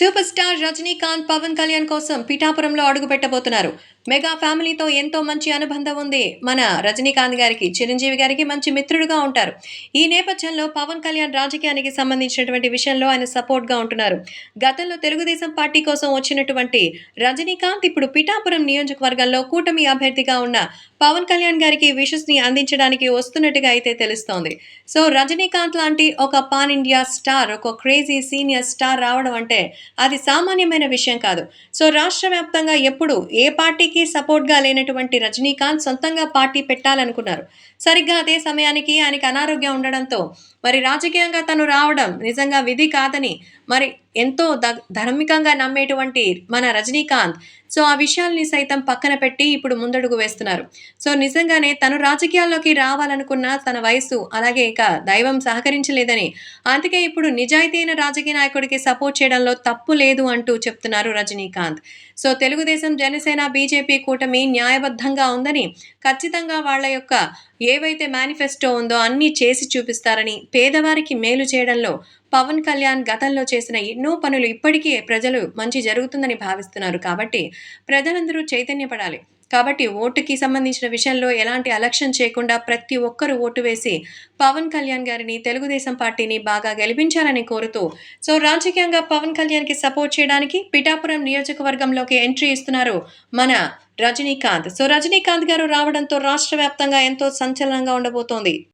Super star Rajinikanth Pawan Kalyan కోసం పిఠాపురంలో అడుగు పెట్టబోతున్నారు మెగా ఫ్యామిలీతో ఎంతో మంచి అనుబంధం ఉంది. మన రజనీకాంత్ గారికి చిరంజీవి గారికి మంచి మిత్రుడుగా ఉంటారు. ఈ నేపథ్యంలో పవన్ కళ్యాణ్ రాజకీయానికి సంబంధించినటువంటి విషయంలో ఆయన సపోర్ట్గా ఉంటున్నారు. గతంలో తెలుగుదేశం పార్టీ కోసం వచ్చినటువంటి రజనీకాంత్ ఇప్పుడు పిఠాపురం నియోజకవర్గంలో కూటమి అభ్యర్థిగా ఉన్న పవన్ కళ్యాణ్ గారికి విషస్ని అందించడానికి వస్తున్నట్టుగా అయితే తెలుస్తోంది. సో రజనీకాంత్ లాంటి ఒక పాన్ ఇండియా స్టార్ ఒక క్రేజీ సీనియర్ స్టార్ రావడం అంటే అది సామాన్యమైన విషయం కాదు. సో రాష్ట్ర వ్యాప్తంగా ఎప్పుడు ఏ పార్టీకి సపోర్ట్గా లేనటువంటి రజనీకాంత్ సొంతంగా పార్టీ పెట్టాలనుకున్నారు. సరిగ్గా అదే సమయానికి ఆయనకి అనారోగ్యం ఉండడంతో మరి రాజకీయంగా తను రావడం నిజంగా విధి కాదని మరి ఎంతో ద ధార్మికంగా నమ్మేటువంటి మన రజనీకాంత్. సో ఆ విషయాల్ని సైతం పక్కన పెట్టి ఇప్పుడు ముందడుగు వేస్తున్నారు. సో నిజంగానే తను రాజకీయాల్లోకి రావాలనుకున్న తన వయసు అలాగే ఇక దైవం సహకరించలేదని. అందుకే ఇప్పుడు నిజాయితీ అయిన రాజకీయ నాయకుడికి సపోర్ట్ చేయడంలో తప్పు లేదు అంటూ చెప్తున్నారు రజనీకాంత్. సో తెలుగుదేశం జనసేన బీజేపీ కూటమి న్యాయబద్ధంగా ఉందని ఖచ్చితంగా వాళ్ళ యొక్క ఏవైతే మేనిఫెస్టో ఉందో అన్నీ చేసి చూపిస్తారని పేదవారికి మేలు చేయడంలో పవన్ కళ్యాణ్ గతంలో చేసిన ఎన్నో పనులు ఇప్పటికీ ప్రజలు మంచి జరుగుతుందని భావిస్తున్నారు కాబట్టి ప్రజలందరూ చైతన్యపడాలి. కాబట్టి ఓటుకి సంబంధించిన విషయంలో ఎలాంటి అలక్ష్యం చేయకుండా ప్రతి ఒక్కరూ ఓటు వేసి పవన్ కళ్యాణ్ గారిని తెలుగుదేశం పార్టీని బాగా గెలిపించాలని కోరుతూ సో రాజకీయంగా పవన్ కళ్యాణ్కి సపోర్ట్ చేయడానికి పిఠాపురం నియోజకవర్గంలోకి ఎంట్రీ ఇస్తున్నారు మన రజనీకాంత్. సో రజనీకాంత్ గారు రావడంతో రాష్ట్ర వ్యాప్తంగా ఎంతో సంచలనంగా ఉండబోతోంది.